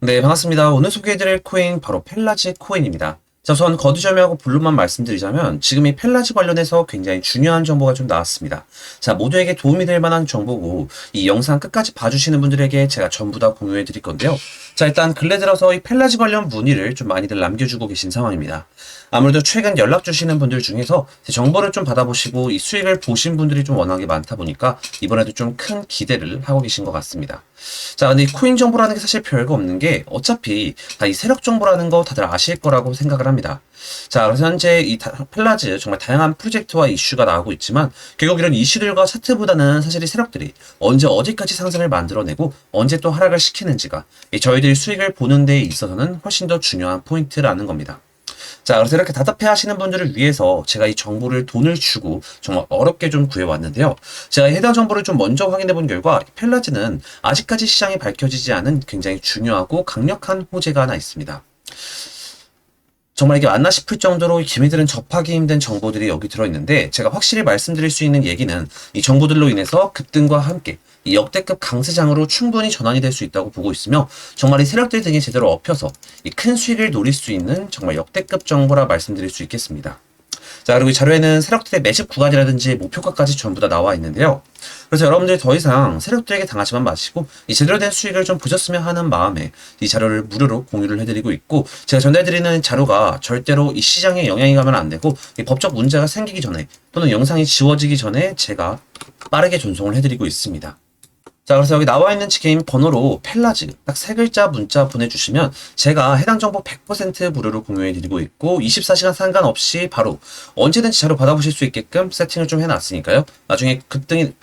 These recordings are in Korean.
네, 반갑습니다. 오늘 소개해드릴 코인 바로 펠라지 코인입니다. 자, 우선 거두절미하고 본론만 말씀드리자면 지금 이 펠라지 관련해서 굉장히 중요한 정보가 좀 나왔습니다. 자, 모두에게 도움이 될 만한 정보고 이 영상 끝까지 봐주시는 분들에게 제가 전부 다 공유해 드릴 건데요. 자, 일단 근래 들어서 이 펠라지 관련 문의를 좀 많이들 남겨주고 계신 상황입니다. 아무래도 최근 연락 주시는 분들 중에서 정보를 좀 받아보시고 이 수익을 보신 분들이 좀 워낙에 많다 보니까 이번에도 좀 큰 기대를 하고 계신 것 같습니다. 자, 근데 이 코인 정보라는 게 사실 별거 없는 게 어차피 다 이 세력 정보라는 거 다들 아실 거라고 생각을 합니다. 자, 그래서 현재 이 다- 펠라즈 정말 다양한 프로젝트와 이슈가 나오고 있지만 결국 이런 이슈들과 차트보다는 사실 이 세력들이 언제 어디까지 상승을 만들어내고 언제 또 하락을 시키는지가 이 저희들 이 수익을 보는 데 있어서는 훨씬 더 중요한 포인트라는 겁니다. 자, 그래서 이렇게 답답해 하시는 분들을 위해서 제가 이 정보를 돈을 주고 정말 어렵게 좀 구해왔는데요. 제가 해당 정보를 좀 먼저 확인해 본 결과 펠라즈는 아직까지 시장에 밝혀지지 않은 굉장히 중요하고 강력한 호재가 하나 있습니다. 정말 이게 맞나 싶을 정도로 기미들은 접하기 힘든 정보들이 여기 들어있는데 제가 확실히 말씀드릴 수 있는 얘기는 이 정보들로 인해서 급등과 함께 이 역대급 강세장으로 충분히 전환이 될 수 있다고 보고 있으며 정말 이 세력들 등이 제대로 엎혀서 이 큰 수익을 노릴 수 있는 정말 역대급 정보라 말씀드릴 수 있겠습니다. 자, 그리고 이 자료에는 세력들의 매집 구간이라든지 목표가까지 전부 다 나와 있는데요. 그래서 여러분들이 더 이상 세력들에게 당하지만 마시고 이 제대로 된 수익을 좀 보셨으면 하는 마음에 이 자료를 무료로 공유를 해드리고 있고 제가 전달드리는 자료가 절대로 이 시장에 영향이 가면 안 되고 이 법적 문제가 생기기 전에 또는 영상이 지워지기 전에 제가 빠르게 전송을 해드리고 있습니다. 자, 그래서 여기 나와 있는 지게임 번호로 펠라즈 딱세 글자 문자 보내주시면 제가 해당 정보 100% 무료로 공유해 드리고 있고 24시간 상관없이 바로 언제든지 자료 받아보실 수 있게끔 세팅을 좀 해놨으니까요. 나중에 급등이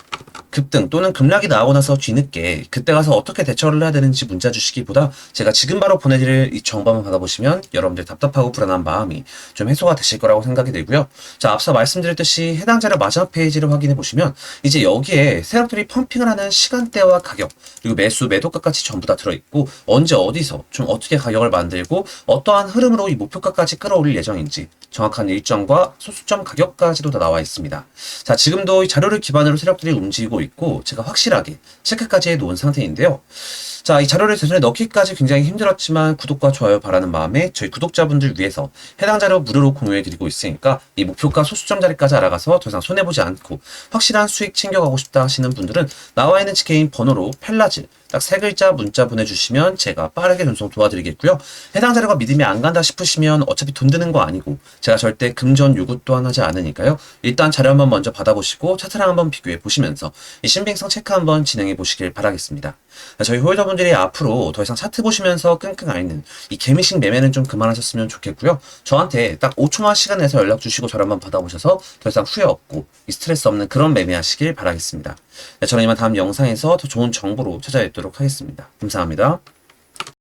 급등 또는 급락이 나오고 나서 뒤늦게 그때 가서 어떻게 대처를 해야 되는지 문자 주시기보다 제가 지금 바로 보내드릴 이 정보만 받아보시면 여러분들 답답하고 불안한 마음이 좀 해소가 되실 거라고 생각이 들고요. 자, 앞서 말씀드렸듯이 해당 자료 마지막 페이지를 확인해 보시면 이제 여기에 세력들이 펌핑을 하는 시간대와 가격 그리고 매수 매도가까지 전부 다 들어있고 언제 어디서 좀 어떻게 가격을 만들고 어떠한 흐름으로 이 목표가까지 끌어올릴 예정인지 정확한 일정과 소수점 가격까지도 다 나와 있습니다. 자, 지금도 이 자료를 기반으로 세력들이 움직이고 있고 제가 확실하게 체크까지 해 놓은 상태인데요. 자, 이 자료를 제 손에 넣기까지 굉장히 힘들었지만 구독과 좋아요 바라는 마음에 저희 구독자분들 위해서 해당 자료 무료로 공유해 드리고 있으니까 이 목표가 소수점 자리까지 알아가서 더 이상 손해보지 않고 확실한 수익 챙겨가고 싶다 하시는 분들은 나와 있는 지게임 번호로 펠라즈 딱 세 글자 문자 보내주시면 제가 빠르게 전송 도와드리겠고요. 해당 자료가 믿음이 안 간다 싶으시면 어차피 돈 드는 거 아니고 제가 절대 금전 요구 또한 하지 않으니까요. 일단 자료 한번 먼저 받아보시고 차트랑 한번 비교해 보시면서 이 신빙성 체크 한번 진행해 보시길 바라겠습니다. 저희 홀더분들이 앞으로 더 이상 차트 보시면서 끙끙 앓는 이 개미식 매매는 좀 그만하셨으면 좋겠고요. 저한테 딱 5초만 시간 내서 연락 주시고 저를 한번 받아보셔서 더 이상 후회 없고 이 스트레스 없는 그런 매매하시길 바라겠습니다. 네, 저는 이만 다음 영상에서 더 좋은 정보로 찾아뵙 도록 하겠습니다. 감사합니다.